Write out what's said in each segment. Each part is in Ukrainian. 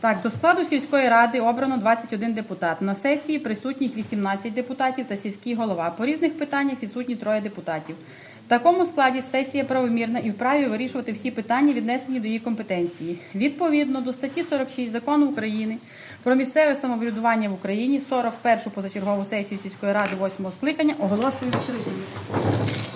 Так, до складу сільської ради обрано 21 депутат. На сесії присутніх 18 депутатів та сільський голова. По різних питаннях відсутні троє депутатів. В такому складі сесія правомірна і вправі вирішувати всі питання, віднесені до її компетенції. Відповідно до статті 46 закону України про місцеве самоврядування в Україні 41 позачергову сесію сільської ради 8 скликання оголошую відкритою.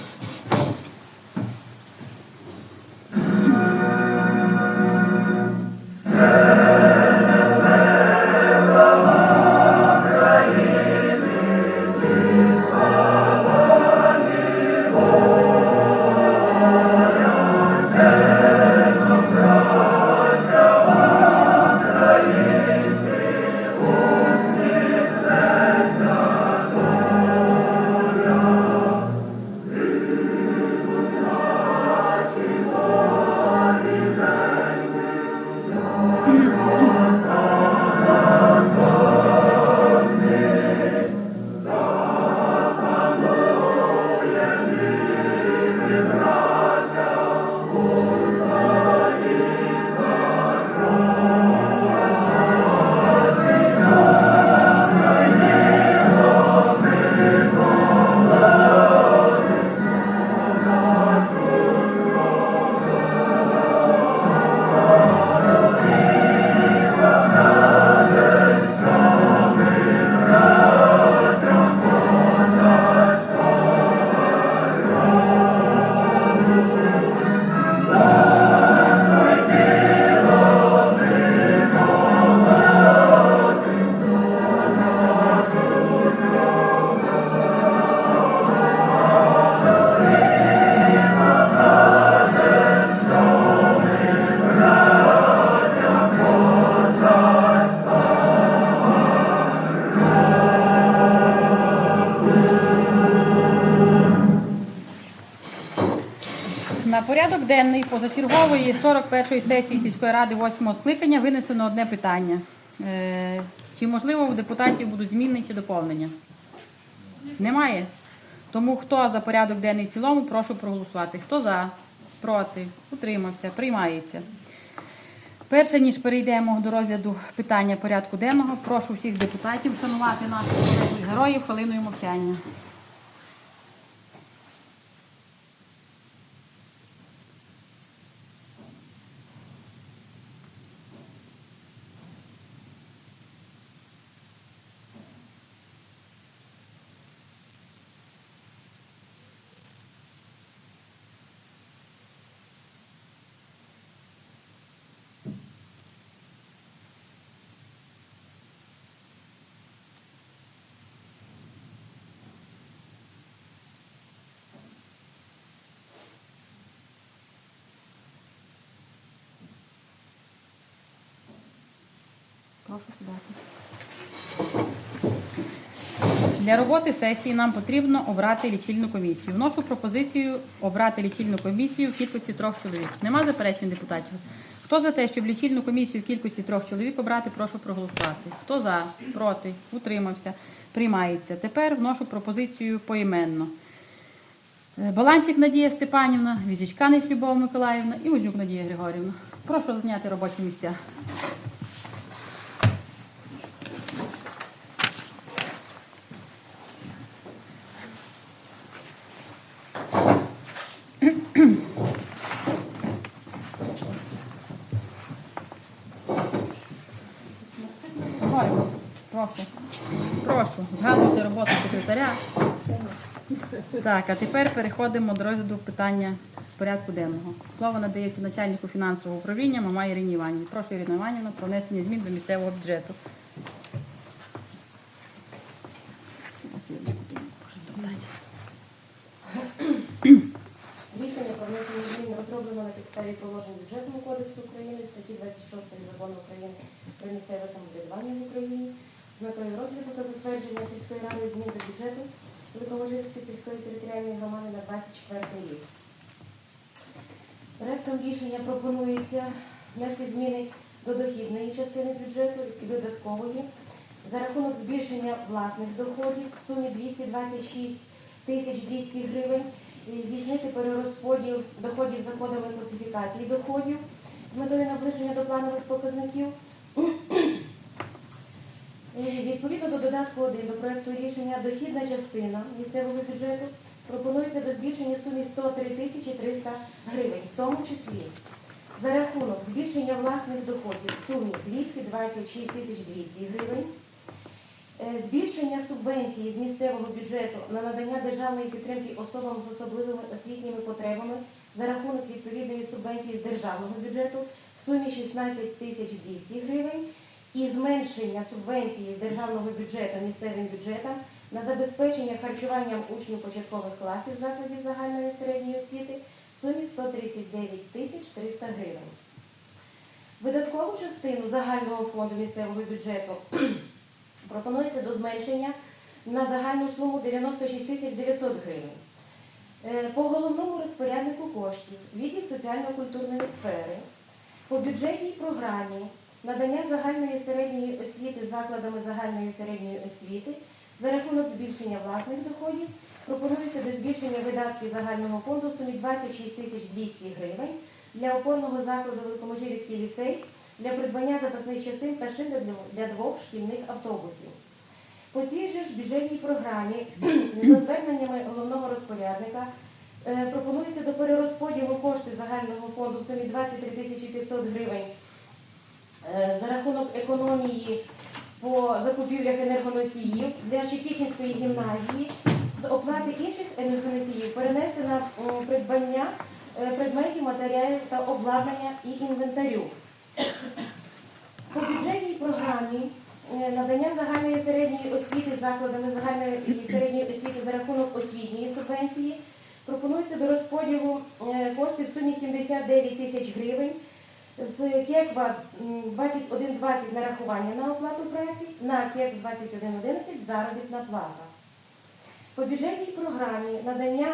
Денний позачергової 41-ї сесії сільської ради 8 скликання винесено одне питання. Е, Чи можливо у депутатів будуть зміни чи доповнення? Немає. Тому хто за порядок денний в цілому, прошу проголосувати. Хто за, проти, утримався, приймається. Перше, ніж перейдемо до розгляду питання порядку денного, прошу всіх депутатів вшанувати наших героїв хвилиною мовчання. Прошу сідати. Для роботи сесії нам потрібно обрати лічильну комісію. Вношу пропозицію обрати лічильну комісію в кількості трьох чоловік. Нема заперечень депутатів. Хто за те, щоб лічильну комісію в кількості трьох чоловік обрати, прошу проголосувати. Хто за, проти, утримався, приймається. Тепер вношу пропозицію поіменно. Е, Баланчик Надія Степанівна, Візічканич Любов Миколаївна і Узнюк Надія Григорівна. Прошу зайняти робочі місця. Григорівна, прошу. Прошу, згадуйте роботу секретаря. Так, а тепер переходимо до розгляду питання порядку денного. Слово надається начальнику фінансового управління Мамай Ірині Іванівні. Прошу Ірина Іванівна про внесення змін до місцевого бюджету. Рішення про внесення змін розроблено на підставі положень бюджетного кодексу України, статті 26 закону України про місцеве самоврядування в Україні з метою розгляду та затвердження сільської ради змін до бюджету Великоможівської сільської територіальної громади на 24 рік. Проектом рішення пропонується внести зміни до дохідної частини бюджету і додаткової за рахунок збільшення власних доходів в сумі 226 тисяч 200 гривень і здійснити перерозподіл доходів за кодами класифікації доходів з метою наближення до планових показників Відповідно до додатку 1 до проекту рішення дохідна частина місцевого бюджету пропонується до збільшення в сумі 103 тисячі 300 гривень, в тому числі за рахунок збільшення власних доходів в сумі 226 тисяч 200 гривень, е, збільшення субвенції з місцевого бюджету на надання державної підтримки особам з особливими освітніми потребами за рахунок відповідної субвенції з державного бюджету в сумі 16 тисяч 200 гривень і зменшення субвенції з державного бюджету місцевим бюджетам на забезпечення харчуванням учнів початкових класів закладів загальної середньої освіти в сумі 139 тисяч 300 гривень. Видаткову частину загального фонду місцевого бюджету пропонується до зменшення на загальну суму 96 тисяч 900 гривень. Е, По головному розпоряднику коштів відділ соціально-культурної сфери по бюджетній програмі надання загальної середньої освіти закладами загальної середньої освіти за рахунок збільшення власних доходів пропонується до збільшення видатків загального фонду в сумі 26 тисяч 200 гривень для опорного закладу Великоможирівський ліцей для придбання запасних частин та шин для- двох шкільних автобусів. По цій же ж бюджетній програмі за зверненнями головного розпорядника е, пропонується до перерозподілу кошти загального фонду в сумі 23 тисячі 500 гривень за рахунок економії по закупівлях енергоносіїв для Чекічинської гімназії з оплати інших енергоносіїв перенести на придбання е, предметів, матеріалів та обладнання і інвентарю. По бюджетній програмі е, надання загальної середньої освіти закладами загальної і середньої освіти за рахунок освітньої субвенції пропонується до розподілу е, коштів в сумі 79 тисяч гривень з КЕКВА м, 2120 нарахування на оплату праці, на КЕК 2111 заробітна плата. По бюджетній програмі надання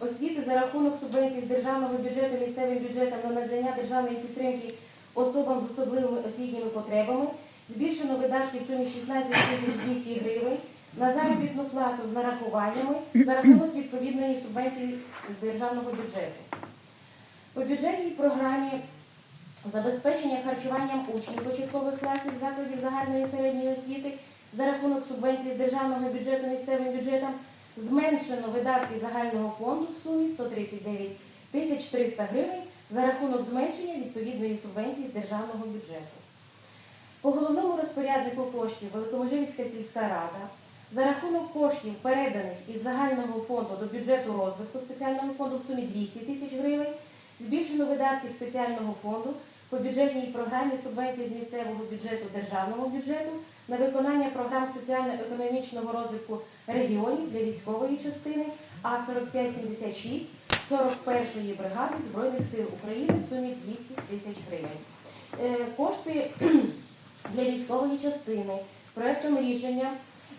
освіти за рахунок субвенцій з державного бюджету місцевим бюджетам на надання державної підтримки особам з особливими освітніми потребами збільшено видатки в сумі 16 тисяч 200 гривень на заробітну плату з нарахуваннями за рахунок відповідної субвенції з державного бюджету. По бюджетній програмі забезпечення харчуванням учнів початкових класів закладів загальної середньої освіти за рахунок субвенцій з державного бюджету місцевим бюджетам зменшено видатки загального фонду в сумі 139 тисяч 300 гривень за рахунок зменшення відповідної субвенції з державного бюджету. По головному розпоряднику коштів Великоможивська сільська рада за рахунок коштів, переданих із загального фонду до бюджету розвитку спеціального фонду в сумі 200 тисяч гривень, збільшено видатки спеціального фонду по бюджетній програмі субвенції з місцевого бюджету державного бюджету на виконання програм соціально-економічного розвитку регіонів для військової частини А4576 41-ї бригади Збройних сил України в сумі 200 тисяч гривень. Е, Кошти для військової частини проектом рішення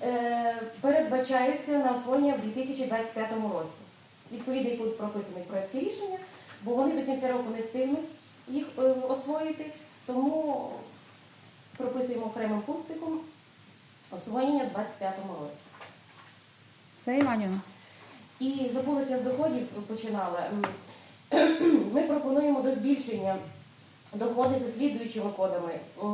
е, передбачаються на освоєння в 2025 році. Відповідний пункт прописаний в проєкті рішення, бо вони до кінця року не встигнуть їх е, освоїти, тому прописуємо окремим пунктиком освоєння в 2025 році. Все, Іванівна? І забулися з доходів, починала. Ми пропонуємо до збільшення доходи за слідуючими кодами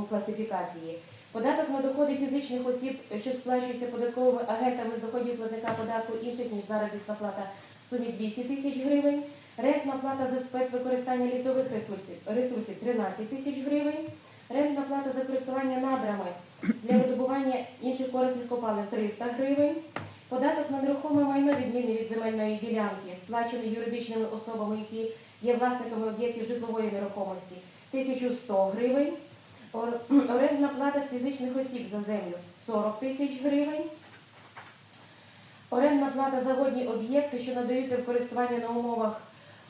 класифікації. Податок на доходи фізичних осіб, що сплачується податковими агентами з доходів платника податку інших, ніж заробітна плата в сумі 200 тисяч гривень. Рентна плата за спецвикористання лісових ресурсів, ресурсів 13 тисяч гривень. Рентна плата за користування надрами для видобування інших корисних копалин 300 гривень. Податок на нерухоме майно відмінний від земельної ділянки, сплачений юридичними особами, які є власниками об'єктів житлової нерухомості 1100 гривень. Орендна плата з фізичних осіб за землю 40 тисяч гривень. Орендна плата за водні об'єкти, що надаються в користування на умовах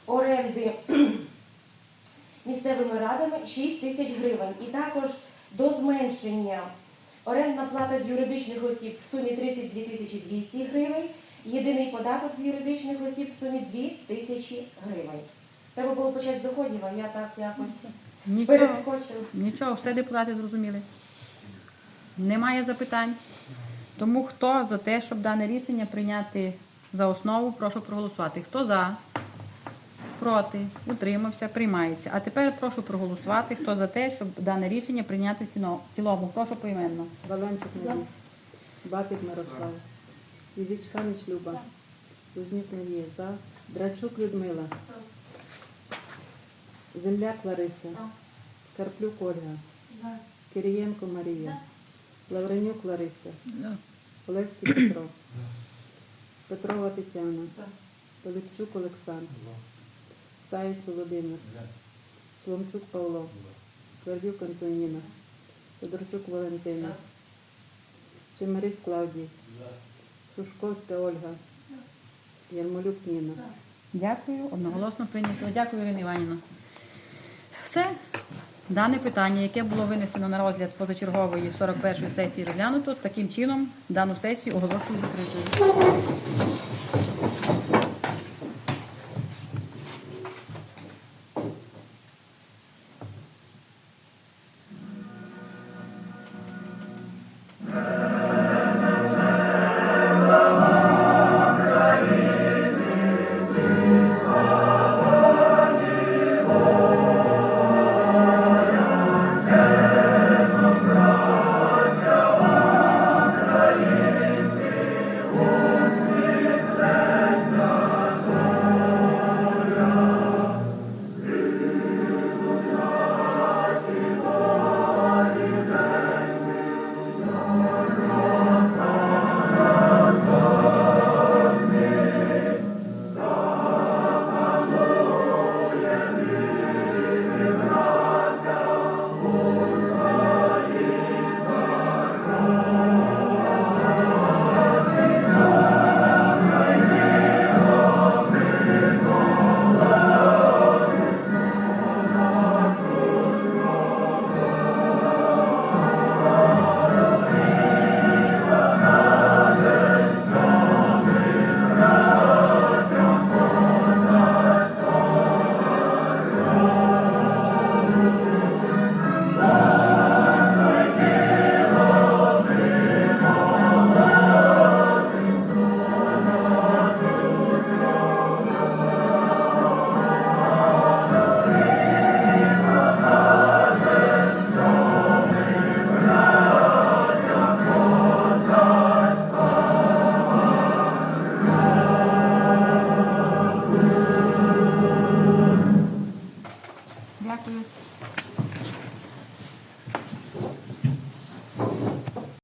оренди місцевими радами 6 тисяч гривень. І також до зменшення орендна плата з юридичних осіб в сумі 32 тисячі 200 гривень, єдиний податок з юридичних осіб в сумі 2 тисячі гривень. Треба було почати з доходів, а я так якось Нічого. перескочила. Нічого, все депутати зрозуміли. Немає запитань. Тому хто за те, щоб дане рішення прийняти за основу, прошу проголосувати. Хто за? Проти, утримався, приймається. А тепер прошу проголосувати, хто за те, щоб дане рішення прийняти в цілому. Прошу поіменно. Баланчик Надій. Батик Мирослав. Язичканич Люба. Лужнюк Надія. За. Драчук Людмила. Земляк Лариса. Карплюк Ольга. Кирієнко Марія. Лавренюк Лариса. Олевський Петро. Петрова Тетяна. Пилипчук Олександр. Саєць Володимир. Соломчук Павло. Твердюк Антоніна. Тодорчук Валентина. Чемерис Клавдій. Шушковська Ольга. Ярмолюк Ніна. Дякую, одноголосно прийнято. Дякую, Ірина Іванівна. Все. Дане питання, яке було винесено на розгляд позачергової 41-ї сесії розглянуто, таким чином дану сесію оголошую закритою.